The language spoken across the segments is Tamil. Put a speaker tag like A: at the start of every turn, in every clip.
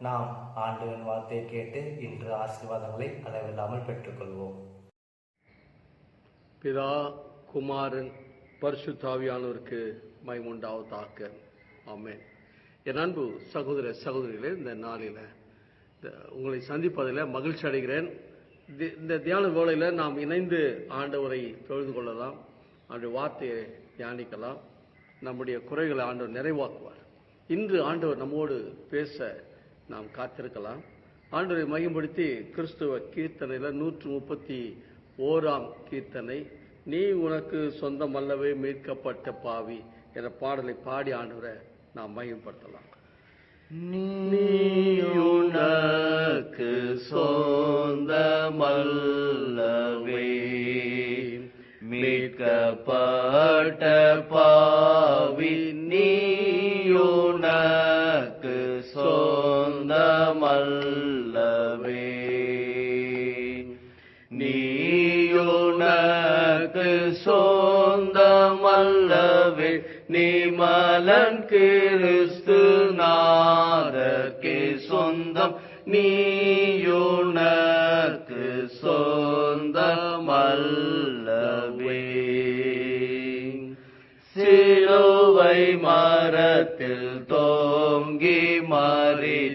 A: நாம் ஆண்டவன் வார்த்தையை கேட்டு இன்று ஆசீர்வாதங்களை அளவில்லாமல் பெற்றுக்கொள்வோம்.
B: பிதா குமாரன் பரிசுத்தாவியானவருக்கு மைமுண்டாவதாக. ஆமேன். என் அன்பு சகோதர சகோதரிகளே இந்த நாளில் உங்களை சந்திப்பதில் மகிழ்ச்சி அடைகிறேன். தி- இந்த தியான வேளையில் நாம் இணைந்து ஆண்டவரை தொழுது கொள்ளலாம். ஆண்டு வார்த்தையை தியானிக்கலாம். நம்முடைய குறைகளை ஆண்டவர் நிறைவாக்குவார். இன்று ஆண்டவர் நம்மோடு பேச நாம் காத்திருக்கலாம். ஆண்டவரை மையப்படுத்தி கிறிஸ்துவ கீர்த்தனையில் நூற்று முப்பத்தி ஓராம் கீர்த்தனை நீ உனக்கு சொந்தமல்லவே மீட்கப்பட்ட பாவி என்ற பாடலை பாடி ஆண்டவரை நாம் மையப்படுத்தலாம்
C: நீயுனக்கு சொந்தமல்லவே மீட்கப்பட்ட பாவி நீயுனக்கு சொந்தமல்லவே நீயுனக்கு சொந்தமல்லவே நீ மலன் கிறிஸ்து நாதக்கே சொந்தம். நீயுனக்கு சொந்தமல்லவே. சிலுவை மரத்தில் தோங்கி மாறித்தாரே.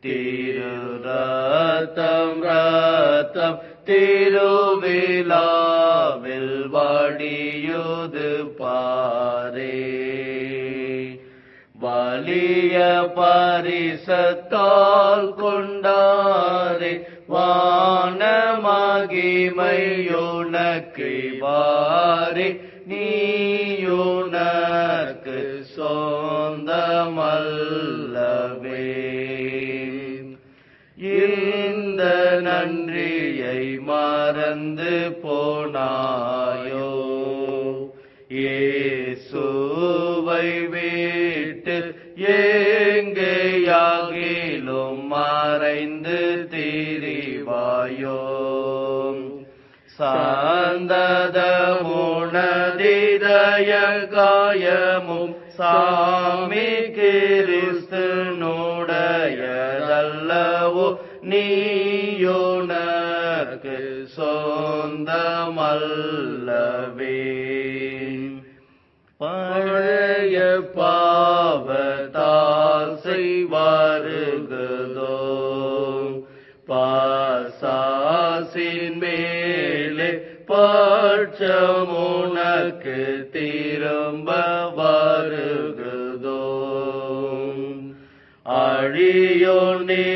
C: திரு ரத்தம் ரத்தம் திருவிழாவில் வாடியுது பாரே. வலிய பரிசத்தால் கொண்டாரே. வான மகிமையுனக்கு வாரே. நீ மறந்து போனாயோ? ஏசுவை வீட்டு எங்கேயாகிலும் மறைந்து திரிவாயோ? உணதிதய காயமும் சாமி கிறிஸ்து நோடயதல்லவோ நீயோன நீயுனக்கு சொந்தமல்லவே. பழைய பாவத்தால் செய்வாருகுதோ. பாசாசின் மேலே பட்சமுனக்கு திரும்ப வருகுதோ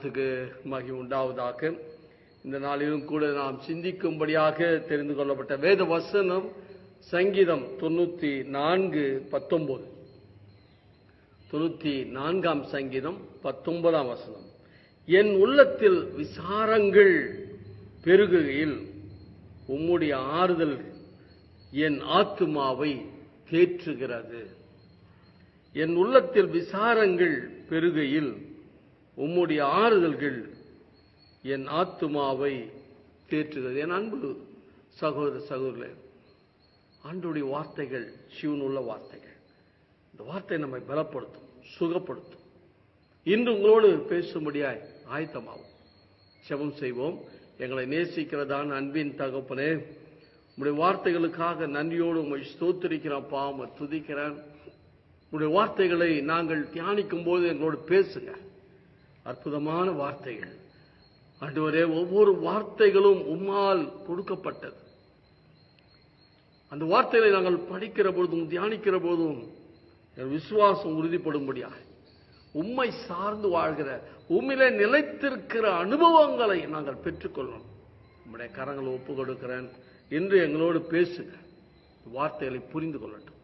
B: நாமத்துக்கு மகி உண்டாவதாக. இந்த நாளிலும் கூட நாம் சிந்திக்கும்படியாக தெரிந்து கொள்ளப்பட்ட வேத வசனம் சங்கீதம் தொண்ணூத்தி நான்கு பத்தொன்பது தொண்ணூத்தி நான்காம் சங்கீதம் பத்தொன்பதாம் வசனம். என் உள்ளத்தில் விசாரங்கள் பெருகுகையில் உம்முடைய ஆறுதல் என் ஆத்துமாவை தேற்றுகிறது. என் உள்ளத்தில் விசாரங்கள் பெருகையில் உம்முடைய ஆறுதல்கள் என் ஆத்துமாவை தேற்றுகிறது. என் அன்பு சகோதர சகோதரர் ஆண்டுடைய வார்த்தைகள் சிவனுள்ள வார்த்தைகள். இந்த வார்த்தை நம்மை பலப்படுத்தும் சுகப்படுத்தும். இன்று உங்களோடு பேசும்படியாய் ஆயத்தமாகும் செவம் செய்வோம். எங்களை நேசிக்கிறதான் அன்பின் தகப்பனே உடைய வார்த்தைகளுக்காக நன்றியோடு உங்களை ஸ்தோத்திரிக்கிறேன் பாவ துதிக்கிறேன். உடைய வார்த்தைகளை நாங்கள் தியானிக்கும் போது எங்களோடு பேசுங்க. அற்புதமான வார்த்தைகள். ஆண்டவரே ஒவ்வொரு வார்த்தைகளும் உம்மால் கொடுக்கப்பட்டது. அந்த வார்த்தைகளை நாங்கள் படிக்கிற பொழுதும் தியானிக்கிற போதும் என் விசுவாசம் உறுதிப்படும்படியாக உம்மை சார்ந்து வாழ்கிற உம்மிலே நிலைத்திருக்கிற அனுபவங்களை நாங்கள் பெற்றுக்கொள்ளணும் உம்முடைய கரங்களை ஒப்பு கொடுக்கிறேன் என்று எங்களோடு பேசுங்க வார்த்தைகளை புரிந்து கொள்ளட்டும்.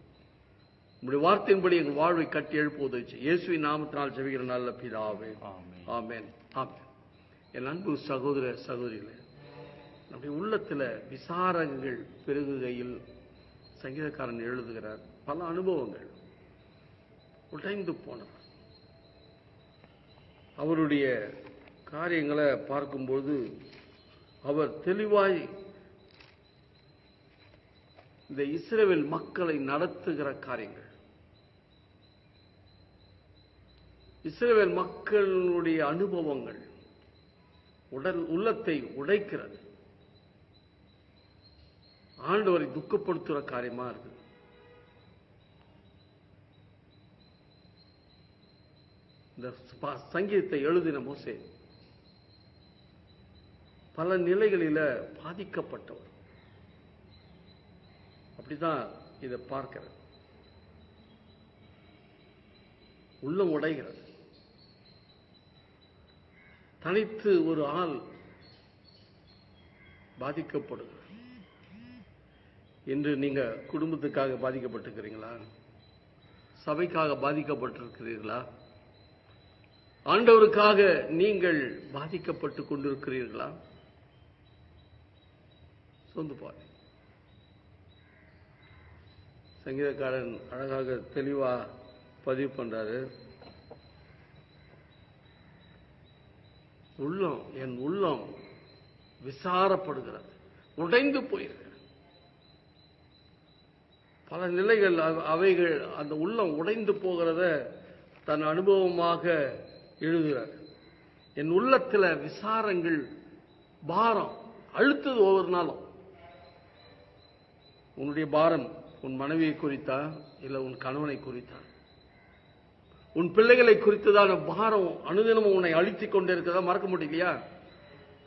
B: உம்முடைய வார்த்தையின்படி எங்கள் வாழ்வை கட்டி எழுப்புவதை இயேசுவின் நாமத்தினால் ஜெபிக்கிற நல்ல பிதாவே. ஆமென். ஆமென். என் அன்பு சகோதர சகோதரிகளே நம்முடைய உள்ளத்துல விசாரங்கள் பெருகுகையில் சங்கீதக்காரன் எழுதுகிறார் பல அனுபவங்கள். உடைந்து போனவர் அவருடைய காரியங்களை பார்க்கும்போது அவர் தெளிவாய் இந்த இஸ்ரேல் மக்களை நடத்துகிற காரியங்கள். இஸ்ரேல் மக்களுடைய அனுபவங்கள் உடல் உள்ளத்தை உடைக்கிறது. ஆண்டவரை துக்கப்படுத்துகிற காரியமா இருக்குது. இந்த ப- சங்கீதத்தை எழுதின மோசே பல நிலைகளில பாதிக்கப்பட்டவர். அப்படிதான் இதை பார்க்கிறது. உள்ளம் உடைகிறது. தனித்து ஒரு ஆள் பாதிக்கப்படும் இன்று நீங்க குடும்பத்துக்காக பாதிக்கப்பட்டிருக்கிறீங்களா? சபைக்காக பாதிக்கப்பட்டிருக்கிறீர்களா? ஆண்டவருக்காக நீங்கள் பாதிக்கப்பட்டு கொண்டிருக்கிறீர்களா? சொந்து பாரு சங்கீதக்காரன் அழகாக தெளிவா பதிவு பண்றாரு. உள்ளம் என் உள்ளம் விசாரப்படுகிறது. உடைந்து போயிருக்கிறது. பல நிலைகள் அவ- அவைகள் அந்த உள்ளம் உடைந்து போகிறத தன் அனுபவமாக எழுதுகிறார். என் உள்ளத்துல விசாரங்கள் பாரம் அழுத்தது ஒவ்வொரு நாளும். உன்னுடைய பாரம் உன் மனைவியை குறித்தா இல்லை உன் கணவனை குறித்தா? உன் பிள்ளைகளை குறித்ததான பாரம் அனுதினமும் உன்னை அழித்து கொண்டே இருக்கிறதா மறக்க முடியலையா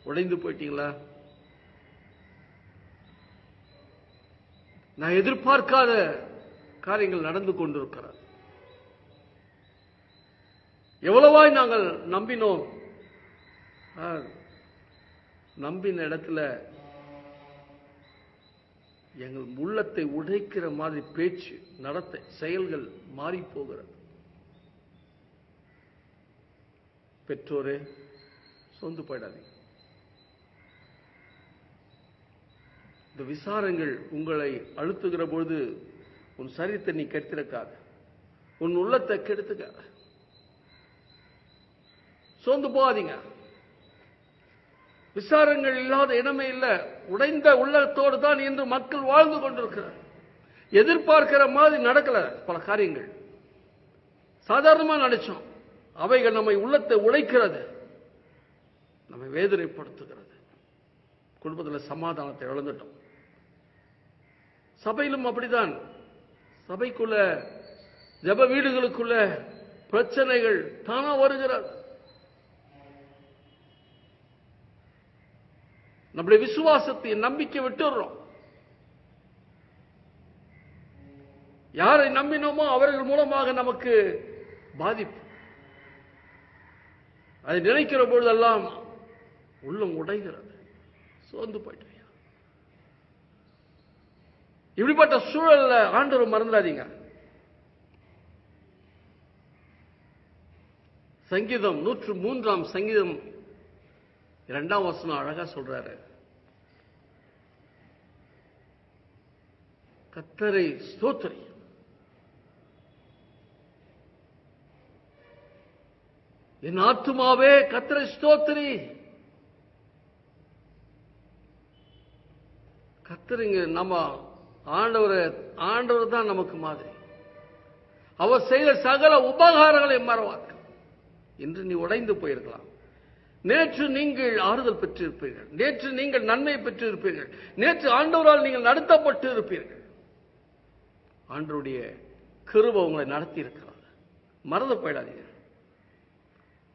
B: உடைந்து போயிட்டீங்களா? நான் எதிர்பார்க்காத காரியங்கள் நடந்து கொண்டிருக்கிறார் எவ்வளவாய் நாங்கள் நம்பினோம். நம்பின இடத்துல எங்கள் உள்ளத்தை உடைக்கிற மாதிரி பேச்சு நடத்தை செயல்கள் மாறி போகிறது. பெற்றோரே சோர்ந்து போயிடாதீங்க. இந்த விசாரங்கள் உங்களை அழுத்துகிற பொழுது உன் சரீரத்தை நீ கெடுத்திருக்காது. உன் உள்ளத்தை கெடுத்துக்காத. சோர்ந்து போகாதீங்க. விசாரங்கள் இல்லாத இடமே இல்லை. உடைந்த உள்ளத்தோடு தான் இன்று மக்கள் வாழ்ந்து கொண்டிருக்கிறார். எதிர்பார்க்கிற மாதிரி நடக்கல பல காரியங்கள். சாதாரணமா நினைச்சோம் அவைகள் நம்மை உள்ளத்தை உழைக்கிறது. நம்மை வேதனைப்படுத்துகிறது. குடும்பத்தில் சமாதானத்தை இழந்துட்டோம். சபையிலும் அப்படிதான் சபைக்குள்ள ஜப வீடுகளுக்குள்ள பிரச்சனைகள் தானா வருகிறது. நம்முடைய விசுவாசத்தை நம்பிக்கை விட்டுடுறோம். யாரை நம்பினோமோ அவர்கள் மூலமாக நமக்கு பாதிப்பு. அதை நினைக்கிற பொழுதெல்லாம் உள்ளம் உடைகிறது. சோர்ந்து போயிட்டு இப்படிப்பட்ட சூழல்ல ஆண்டவர் மறந்துடாதீங்க. சங்கீதம் நூற்று மூன்றாம் சங்கீதம் இரண்டாம் வசனம் அழகா சொல்றாரு. கத்தரை ஸ்தோத்திரி. என் ஆத்துமாவே கத்திர ஸ்தோத்திரி. கத்தரிங்க நம்ம ஆண்டவரை ஆண்டவர் தான் நமக்கு மாதிரி. அவர் செய்த சகல உபகாரங்களை மறவார் இன்று நீ உடைந்து போயிருக்கலாம். நேற்று நீங்கள் ஆறுதல் பெற்றிருப்பீர்கள். நேற்று நீங்கள் நன்மை பெற்றிருப்பீர்கள். நேற்று ஆண்டவரால் நீங்கள் நடத்தப்பட்டு இருப்பீர்கள் ஆண்டருடைய கிருப உங்களை நடத்தி இருக்கிறார் மறந்து போயிடாதீங்க.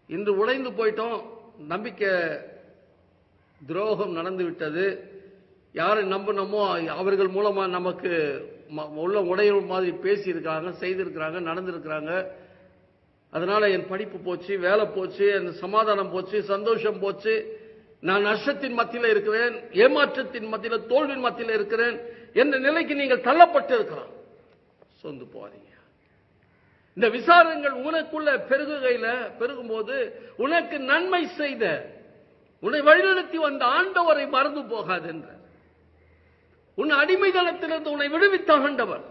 B: இன்று உடைந்து போயிட்டோம். நம்பிக்கை துரோகம் நடந்து விட்டது யாரை நம்பினோமோ அவர்கள் மூலமா நமக்கு ம- உள்ள உடையும் மாதிரி பேசியிருக்காங்க செய்திருக்கிறாங்க நடந்திருக்கிறாங்க. அதனால என் படிப்பு போச்சு வேலை போச்சு என் சமாதானம் போச்சு சந்தோஷம் போச்சு. நான் நஷ்டத்தின் மத்தியில் இருக்கிறேன் ஏமாற்றத்தின் மத்தியில் தோல்வியின் மத்தியில் இருக்கிறேன். என்ற நிலைக்கு நீங்கள் தள்ளப்பட்டு இருக்கலாம் சொந்து போறீங்க இந்த விசாரங்கள் உனக்குள்ள பெருகுகையில பெருகும்போது உனக்கு நன்மை செய்த உன்னை வழிநடத்தி வந்த ஆண்டவரை மறந்து போகாது என்ற. உன் அடிமைதனத்திலிருந்து உன்னை விடுவித்த ஆண்டவர்.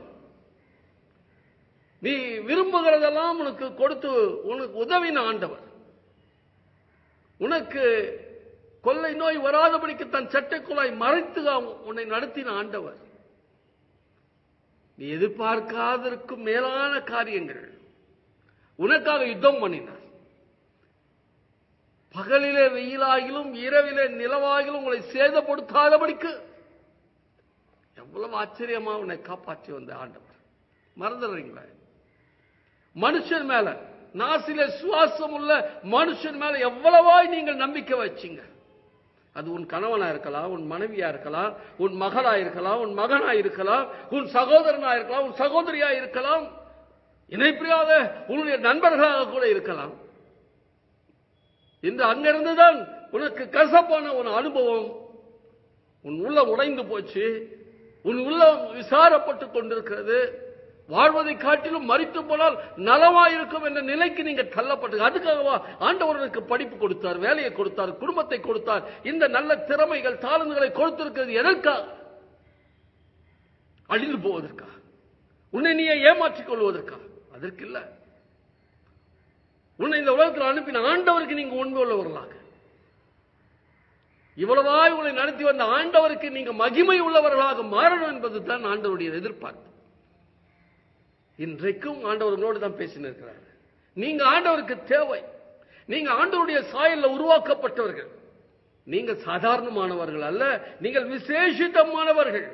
B: நீ விரும்புகிறதெல்லாம் உனக்கு கொடுத்து உனக்கு உதவின ஆண்டவர். உனக்கு கொள்ளை நோய் வராதபடிக்கு தன் சட்டைக்குழாய் மறைத்து உன்னை நடத்தின ஆண்டவர். நீ எதிர்பார்க்காததற்கும் மேலான காரியங்கள். உனக்காக யுத்தம் பண்ணினார். பகலிலே வெயிலாகிலும் இரவிலே நிலவாகிலும் உங்களை சேதப்படுத்தாதபடிக்கு எவ்வளவு ஆச்சரியமா உன்னை காப்பாற்றி வந்த ஆண்டவர். மறந்துடுறீங்களா மனுஷன் மேல நாசில சுவாசம் உள்ள மனுஷன் மேல எவ்வளவாய் நீங்கள் நம்பிக்கை வச்சீங்க. அது உன் கணவனா இருக்கலாம் உன் மனைவியா இருக்கலாம் உன் மகளா இருக்கலாம் உன் மகனா இருக்கலாம் உன் சகோதரனா இருக்கலாம் உன் சகோதரியா இருக்கலாம். இணைப்பிரியாத உன்னுடைய நண்பர்களாக கூட இருக்கலாம். இன்று அங்கிருந்துதான் உனக்கு கசப்பான உன் அனுபவம். உன் உள்ளம் உடைந்து போச்சு. உன் உள்ளம் விசாரப்பட்டு கொண்டிருக்கிறது. வாழ்வதை காட்டிலும் மறித்து போனால் நலமாயிருக்கும் என்ற நிலைக்கு நீங்க தள்ளப்பட்டு அதுக்காகவா ஆண்டவர்களுக்கு படிப்பு கொடுத்தார் வேலையை கொடுத்தார் குடும்பத்தை கொடுத்தார் இந்த நல்ல திறமைகள் தாளந்துகளை கொடுத்திருக்கிறது எதற்காக அழிந்து போவதற்கா? உன்னை நீயே ஏமாற்றிக் கொள்வதற்கா? அதற்கு இல்ல உன்னை இந்த உலகத்தில் அனுப்பின ஆண்டவருக்கு நீங்க உண்மையுள்ளவர்களாக. இவ்வளவாய் உங்களை நடத்தி வந்த ஆண்டவருக்கு நீங்க மகிமை உள்ளவர்களாக மாறணும் என்பது தான் ஆண்டவருடைய எதிர்பார்ப்பு. இன்றைக்கும் ஆண்டவர் உங்களோடு தான் பேசினிருக்கிறார் நீங்க ஆண்டவருக்கு தேவை. நீங்க ஆண்டவருடைய சாயல்ல உருவாக்கப்பட்டவர்கள். நீங்க சாதாரணமானவர்கள் அல்ல நீங்கள் விசேஷித்தமானவர்கள்.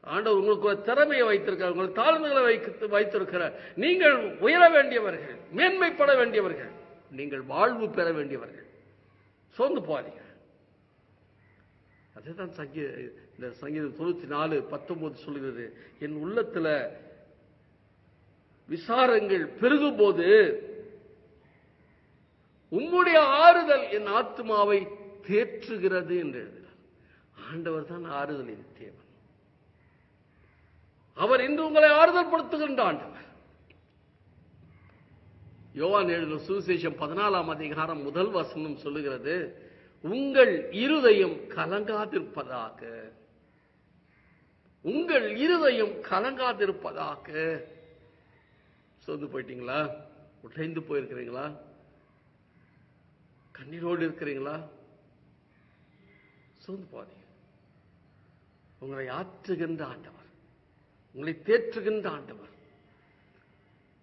B: ஆண்டவர் உங்களுக்கு ஒரு திறமையை வைத்திருக்கிறார் உங்கள் தாழ்மைகளை வைத்து வைத்திருக்கிறார். நீங்கள் உயர வேண்டியவர்கள் மேன்மைப்பட வேண்டியவர்கள். நீங்கள் வாழ்வு பெற வேண்டியவர்கள். சோர்ந்து போகாதீங்க. அதுதான் சங்கீத இந்த சங்கீதம் தொண்ணூத்தி நாலு பத்தொன்பது சொல்கிறது என் உள்ளத்துல விசாரங்கள் பெருகும்போது உம்முடைய ஆறுதல் என் ஆத்மாவை தேற்றுகிறது என்று எழுதுகிறார். ஆண்டவர் தான் ஆறுதலின் தேவன். அவர் இன்று உங்களை ஆறுதல் படுத்துகின்ற ஆண்டவர். யோவான் எழுதின சுவிசேஷம் பதினாலாம் அதிகாரம் முதல் வசனம் சொல்லுகிறது உங்கள் இருதயம் கலங்காதிருப்பதாக. உங்கள் இருதயம் கலங்காதிருப்பதாக. சோர்ந்து போயிட்டீங்களா? உடைந்து போயிருக்கிறீங்களா? கண்ணீரோடு இருக்கிறீங்களா? சோர்ந்து போதீங்க உங்களை ஆற்றுகின்ற ஆண்டவர் உங்களை தேற்றுகின்ற ஆண்டவர்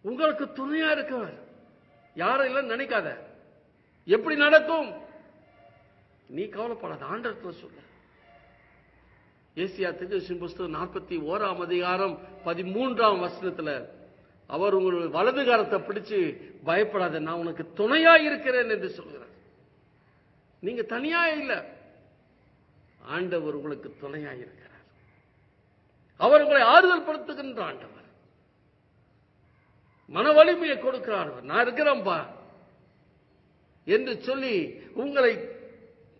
B: உங்களுக்கு துணையா இருக்கவர் யாரெல்லாம் நினைக்காத. எப்படி நடக்கும்? நீ கவலைப்படாத ஆண்டவத்துல சொல்லு. ஏசியா திருச்சி புஸ்தகம் நாற்பத்தி ஓராம் அதிகாரம் பதிமூன்றாம் வசனத்தில் அவர் உங்களுடைய வலது காலத்தை பிடிச்சு பயப்படாத நான் உனக்கு துணையா இருக்கிறேன் என்று சொல்கிறார். நீங்க தனியா இல்ல. ஆண்டவர் உங்களுக்கு துணையா இருக்கிறார். அவர் உங்களை ஆறுதல் படுத்துகின்ற ஆண்டவர். மன வலிமையை கொடுக்கிறார் நான் இருக்கிறேன்பா என்று சொல்லி உங்களை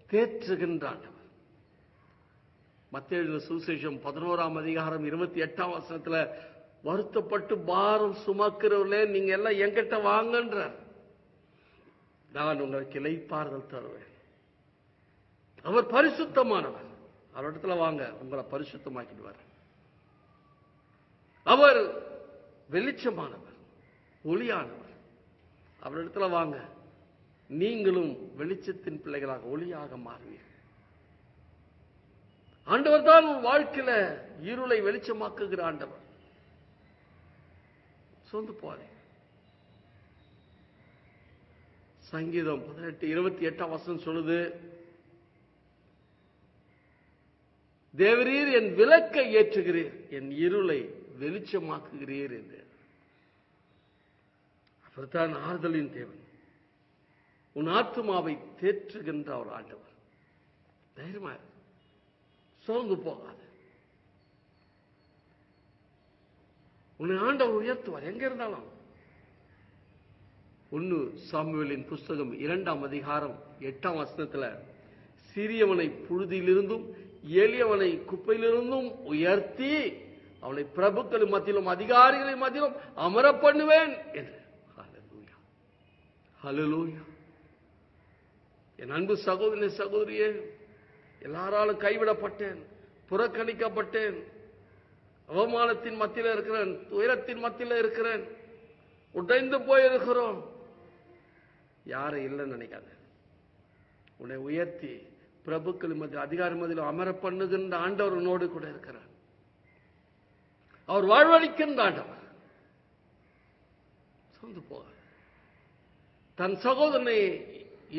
B: தேற்றுகின்ற ஆண்டவர். மத்திய சுசேஷம் பதினோராம் அதிகாரம் இருபத்தி எட்டாம் வசனத்தில் வருத்தப்பட்டு பாரம் சுமக்கிறவர்களே நீங்க எல்லாம் என்கிட்ட வாங்கன்றார். நான் உங்களுக்கு கிளைப்பார்கள் தருவேன். அவர் பரிசுத்தமானவர். அவரிடத்துல வாங்க உங்களை பரிசுத்தமாக்கிடுவார். அவர் வெளிச்சமானவர் ஒளியானவர். அவரிடத்துல வாங்க நீங்களும் வெளிச்சத்தின் பிள்ளைகளாக ஒளியாக மாறுவீர்கள். ஆண்டவர் தான் உன் வாழ்க்கையில இருளை வெளிச்சமாக்குகிற ஆண்டவர். சோர்ந்து போறே சங்கீதம் பதினெட்டு இருபத்தி எட்டாம் வருஷம் சொல்லுது தேவரீர் என் விளக்கை ஏற்றுகிறீர் என் இருளை வெளிச்சமாக்குகிறீர் என்று. அவர்தான் ஆறுதலின் தேவன் உன் ஆத்மாவை தேற்றுகின்ற ஒரு ஆண்டவர். தைரியமா சோர்ந்து போகாது. உன்னை ஆண்டவர் உயர்த்துவார். எங்க இருந்தாலும். ஒன்னு சாமுவேலின் புஸ்தகம் இரண்டாம் அதிகாரம் எட்டாம் வசனத்துல சிறியவனை புழுதியிலிருந்தும் எளியவனை குப்பையிலிருந்தும் உயர்த்தி அவனை பிரபுக்கள் மத்தியிலும் அதிகாரிகளை மத்தியிலும் அமர பண்ணுவேன் என்று என் அன்பு சகோதரி சகோதரியே எல்லாராலும் கைவிடப்பட்டேன் புறக்கணிக்கப்பட்டேன். அவமானத்தின் மத்தியில் இருக்கிறேன் துயரத்தின் மத்தியில் இருக்கிறேன் உடைந்து போயிருக்கிறோம். யாரும் இல்லைன்னு நினைக்காத. உன்னை உயர்த்தி பிரபுக்கள் மத்தியில் அதிகார மதியில் அமர பண்ணுகின்ற ஆண்டவர் உன்னோடு கூட இருக்கிறார். அவர் வாழ்வழிக்கின்ற ஆண்டவர். சொந்து போக தன் சகோதரனை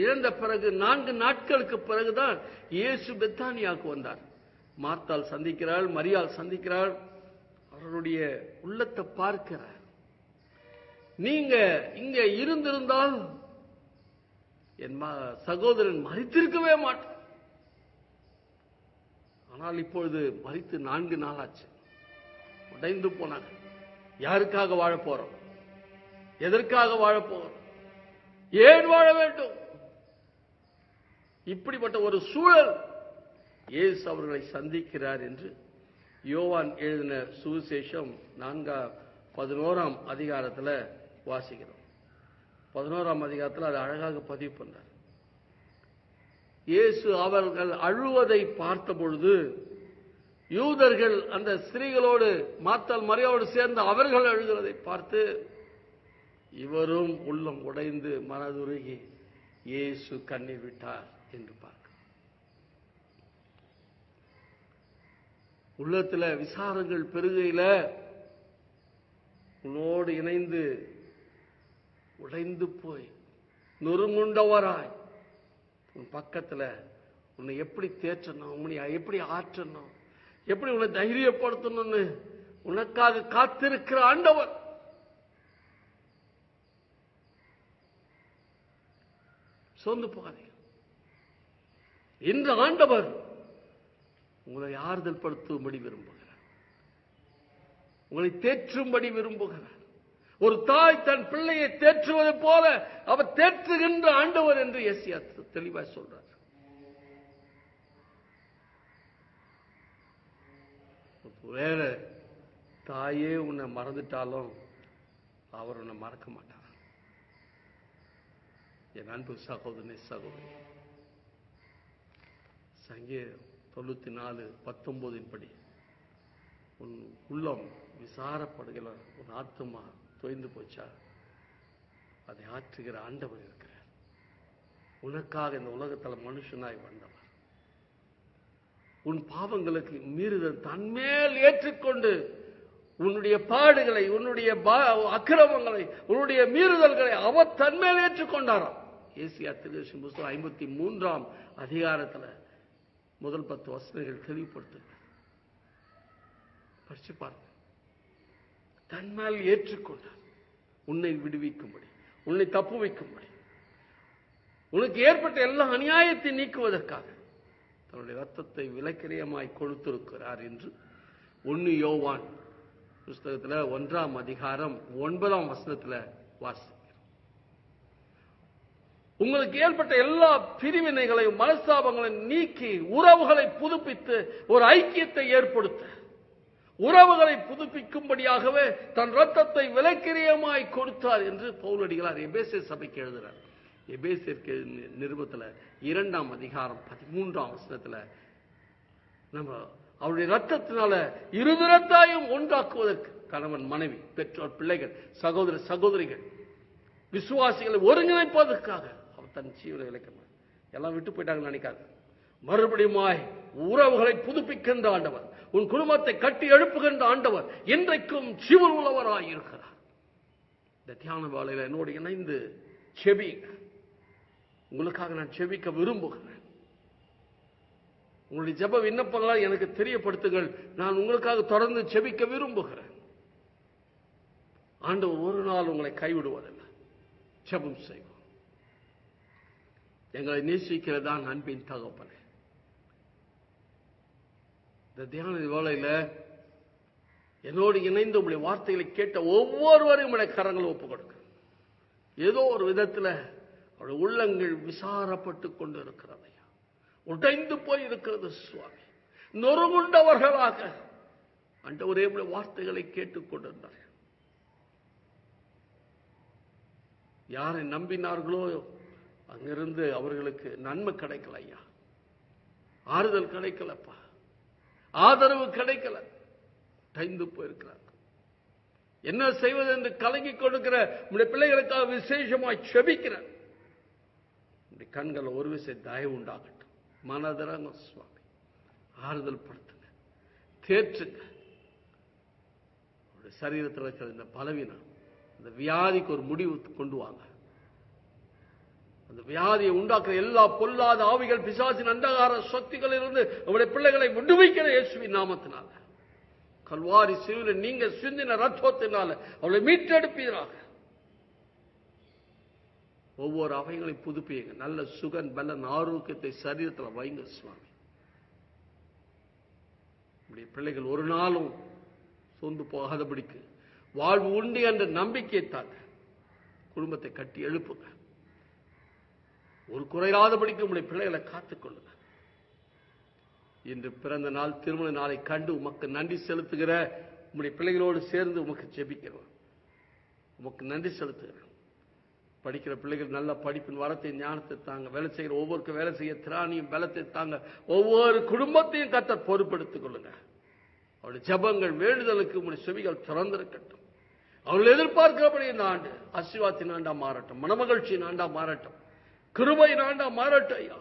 B: இழந்த பிறகு நான்கு நாட்களுக்கு பிறகுதான் இயேசு பெத்தானியாவுக்கு வந்தார். மார்த்தால் சந்திக்கிறாள் மரியால் சந்திக்கிறாள். அவருடைய உள்ளத்தை பார்க்கிறார். நீங்க இங்க இருந்திருந்தால் என் சகோதரன் மறித்திருக்கவே மாட்டான் ஆனால் இப்பொழுது மறித்து நான்கு நாள் ஆச்சு உடைந்து போனாங்க யாருக்காக வாழ போறோம்? எதற்காக வாழ ஏன் வாழ வேண்டும்? இப்படிப்பட்ட ஒரு சூழல் ஏசு அவர்களை சந்திக்கிறார் என்று யோவான் எழுதின சுவிசேஷம் நான்காம் பதினோராம் அதிகாரத்தில் வாசிக்கிறோம். பதினோராம் அதிகாரத்தில் அது அழகாக பதிவு பண்ணார் இயேசு அவர்கள் அழுவதை பார்த்த பொழுது யூதர்கள் அந்த ஸ்திரீகளோடு மாத்தால் மறையோடு சேர்ந்து அவர்கள் அழுகிறதை பார்த்து இவரும் உள்ளம் உடைந்து மனதுருகி இயேசு கண்ணீர் விட்டார் என்று பார்த்தார் உள்ளத்துல விசாரங்கள் பெருகையில உன்னோடு இணைந்து உடைந்து போய் நொறுங்குண்டவராய். உன் பக்கத்துல உன்னை எப்படி தேற்றணும் உன்னை எப்படி ஆற்றணும் எப்படி உன்னை தைரியப்படுத்தணும்னு உனக்காக காத்திருக்கிற ஆண்டவர். சோர்ந்து போகாதீங்க. இன்று ஆண்டவர் உங்களை ஆறுதல் படுத்தும்படி விரும்புகிறார். உங்களை தேற்றும்படி விரும்புகிறார். ஒரு தாய் தன் பிள்ளையை தேற்றுவது போல அவர் தேற்றுகின்ற ஆண்டவர் என்று எஸ்யா தெளிவாக சொல்றார். வேற தாயே உன்னை மறந்துட்டாலும் அவர் உன்னை மறக்க மாட்டார். என் அன்பு சகோதரனை சகோதரி சங்கீதம் தொண்ணூத்தி நாலு பத்தொன்பதின் படி உன் உள்ளம் விசாரப்படுகிற உன் ஆத்துமா தொய்ந்து போச்சா? அதை ஆற்றுகிற ஆண்டவர் இருக்கிறார். உனக்காக இந்த உலகத்தில் மனுஷனாய் வந்தவர். உன் பாவங்களுக்கு மீறுதல் தன்மேல் ஏற்றுக்கொண்டு உன்னுடைய பாடுகளை உன்னுடைய பா- அக்கிரமங்களை உன்னுடைய மீறுதல்களை அவர் தன்மேல் ஏற்றுக்கொண்டாராம். ஏசியா திருதர்ஷன் புஸ்தகம் ஐம்பத்தி மூன்றாம் அதிகாரத்துல முதல் பத்து வசனங்கள் தெளிவுபடுத்துங்க படிச்சு பாருங்க தன்னால் ஏற்றுக்கொண்டார் உன்னை விடுவிக்கும்படி உன்னை தப்பு வைக்கும்படி உனக்கு ஏற்பட்ட எல்லா அநியாயத்தை நீக்குவதற்காக தன்னுடைய ரத்தத்தை விலக்கிரியமாய் கொடுத்திருக்கிறார் என்று ஒன்னு யோவான் புஸ்தகத்துல ஒன்றாம் அதிகாரம் ஒன்பதாம் வசனத்துல வாசி உங்களுக்கு ஏற்பட்ட எல்லா பிரிவினைகளையும் மனஸ்தாபங்களையும் நீக்கி உறவுகளை புதுப்பித்து ஒரு ஐக்கியத்தை ஏற்படுத்த. உறவுகளை புதுப்பிக்கும்படியாகவே தன் ரத்தத்தை விலைக்கிரியமாய் கொடுத்தார் என்று பவுலடிகளார் எபேசிய சபைக்கு எழுதுகிறார் எபேசியருக்கு நிருபத்துல இரண்டாம் அதிகாரம் பதிமூன்றாம் வசனத்துல நம்ம அவருடைய ரத்தத்தினால இருதரத்தாயும் ஒன்றாக்குவதற்கு கணவன் மனைவி பெற்றோர் பிள்ளைகள் சகோதர சகோதரிகள் விசுவாசிகளை ஒருங்கிணைப்பதற்காக தன் ஜீவனை இழைக்கணும் எல்லாம் விட்டு போயிட்டாங்கன்னு நினைக்காது. மறுபடியுமாய் உறவுகளை புதுப்பிக்கின்ற ஆண்டவர் உன் குடும்பத்தை கட்டி எழுப்புகின்ற ஆண்டவர் இன்றைக்கும் ஜீவன் உள்ளவராய் இருக்கிறார். இந்த தியான வேலையில என்னோடு இணைந்து செபி உங்களுக்காக நான் செபிக்க விரும்புகிறேன். உங்களுடைய ஜெப விண்ணப்பங்களை எனக்கு தெரியப்படுத்துங்கள். நான் உங்களுக்காக தொடர்ந்து செபிக்க விரும்புகிறேன். ஆண்டவர் ஒரு நாள் உங்களை கைவிடுவதில்லை. ஜெபம் செய்வோம். எங்களை நேசிக்கிறதான் அன்பின் தகப்பனே. இந்த தியான வேலையில் என்னோடு இணைந்து உங்களுடைய வார்த்தைகளை கேட்ட ஒவ்வொருவரையும் உடைய கரங்களை ஒப்புக் கொடுக்க ஏதோ ஒரு விதத்துல அவருடைய உள்ளங்கள் விசாரப்பட்டு கொண்டு இருக்கிறதையா உடைந்து போய் இருக்கிறது சுவாமி. நொறுகுண்டவர்களாக அண்டவரே ஒரே வார்த்தைகளை கேட்டுக் கொண்டிருந்தார்கள். யாரை நம்பினார்களோ அங்கிருந்து அவர்களுக்கு நன்மை கிடைக்கல ஐயா. ஆறுதல் கிடைக்கலப்பா. ஆதரவு கிடைக்கல. டைந்து போயிருக்கிறார். என்ன செய்வது என்று கலங்கி கொடுக்கிற உடைய பிள்ளைகளுக்காக விசேஷமாய் செபிக்கிறேன் கண்கள் ஒரு விசை தயவு உண்டாகட்டும். மனதிறங்க சுவாமி. ஆறுதல் படுத்துங்க. தேற்றுங்க. சரீரத்தில் இருக்கிற இந்த பலவீனம் இந்த வியாதிக்கு ஒரு முடிவு கொண்டு வாங்க. அந்த வியாதியை உண்டாக்குற எல்லா பொல்லாத ஆவிகள் பிசாசின் அந்தகார சக்திகள் இருந்து அவருடைய பிள்ளைகளை விடுவிக்கிற இயேசுவின் நாமத்தினால. கல்வாரி சிறுவில் நீங்க சிந்தின ரத்தத்தினால அவளை மீட்டெடுப்பீராக. ஒவ்வொரு அவைகளையும் புதுப்பியுங்க. நல்ல சுகன் பலன் ஆரோக்கியத்தை சரீரத்தில் வைங்க சுவாமி. நம்முடைய பிள்ளைகள் ஒரு நாளும் சோர்ந்து போகாதபடிக்கு வாழ்வு உண்டு என்ற நம்பிக்கை தாங்க. குடும்பத்தை கட்டி எழுப்புங்க. ஒரு குறையாதபடிக்கு உங்களுடைய பிள்ளைகளை காத்துக்கொள்ளுங்க இன்று பிறந்த நாள் திருமண நாளை கண்டு உமக்கு நன்றி செலுத்துகிற உங்களுடைய பிள்ளைகளோடு சேர்ந்து உமக்கு ஜெபிக்கிறோம். உமக்கு நன்றி செலுத்துகிறேன் படிக்கிற பிள்ளைகள் நல்ல படிப்பின் வரத்தை ஞானத்தை தாங்க வேலை செய்கிற ஒவ்வொருக்கும் வேலை செய்ய திராணியும் பலத்தை தாங்க ஒவ்வொரு குடும்பத்தையும் கத்த பொறுப்படுத்திக் கொள்ளுங்க. அவருடைய ஜபங்கள் வேண்டுதலுக்கு உங்களுடைய செவிகள் திறந்திருக்கட்டும். அவர்கள் எதிர்பார்க்கிறபடி இந்த ஆண்டு ஆசீர்வாதத்தின் ஆண்டா மாறட்டும் மனமகிழ்ச்சியின் ஆண்டா மாறட்டும். கிருபை நாண்டா மாறட்டும் ஐயா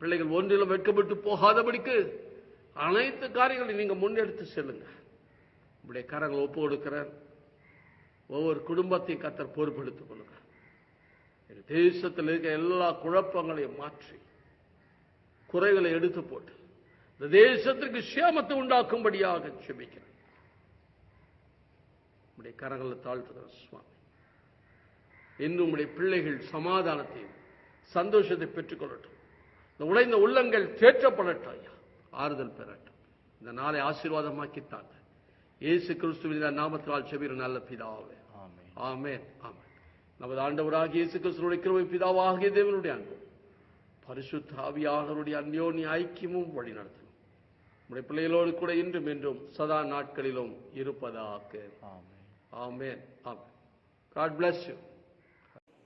B: பிள்ளைகள் ஒன்றிலும் வெட்கப்பட்டு போகாதபடிக்கு அனைத்து காரியங்களையும் நீங்க முன்னெடுத்து செல்லுங்க. உங்களுடைய கரங்களை ஒப்பு கொடுக்கிறேன் ஒவ்வொரு குடும்பத்தையும் கத்தர் பொறுப்பெடுத்துக் கொள்ளுங்க. தேசத்தில் இருக்க எல்லா குழப்பங்களையும் மாற்றி குறைகளை எடுத்து போட்டு இந்த தேசத்திற்கு சேமத்தை உண்டாக்கும்படியாக செபிக்கிறேன் உடைய கரங்களை தாழ்த்துகிறேன் சுவாமி. இன்னும் உடைய பிள்ளைகள் சமாதானத்தையும் சந்தோஷத்தை பெற்றுக்கொள்ளட்டும். இந்த உடைந்த உள்ளங்கள் தேற்றப்படட்டும் ஐயா. ஆறுதல் பெறட்டும். இந்த நாளை ஆசீர்வாதமாக்கித்தாங்க. இயேசு கிறிஸ்துவின் நாமத்தினால் செபிற நல்ல பிதாவே.
A: ஆமென்.
B: ஆமென். நமது ஆண்டவராகிய இயேசு கிறிஸ்துவுடைய கிருபை பிதாவாகிய தேவனுடைய அன்பும் பரிசுத்த ஆவியானவருடைய அந்யோன்ய ஐக்கியமும் வழி நடத்தணும். நம்முடைய பிள்ளைகளோடு கூட இன்றும் என்றும் சதா நாட்களிலும் இருப்பதாக.
A: Amen.
B: Amen. Amen. God bless you.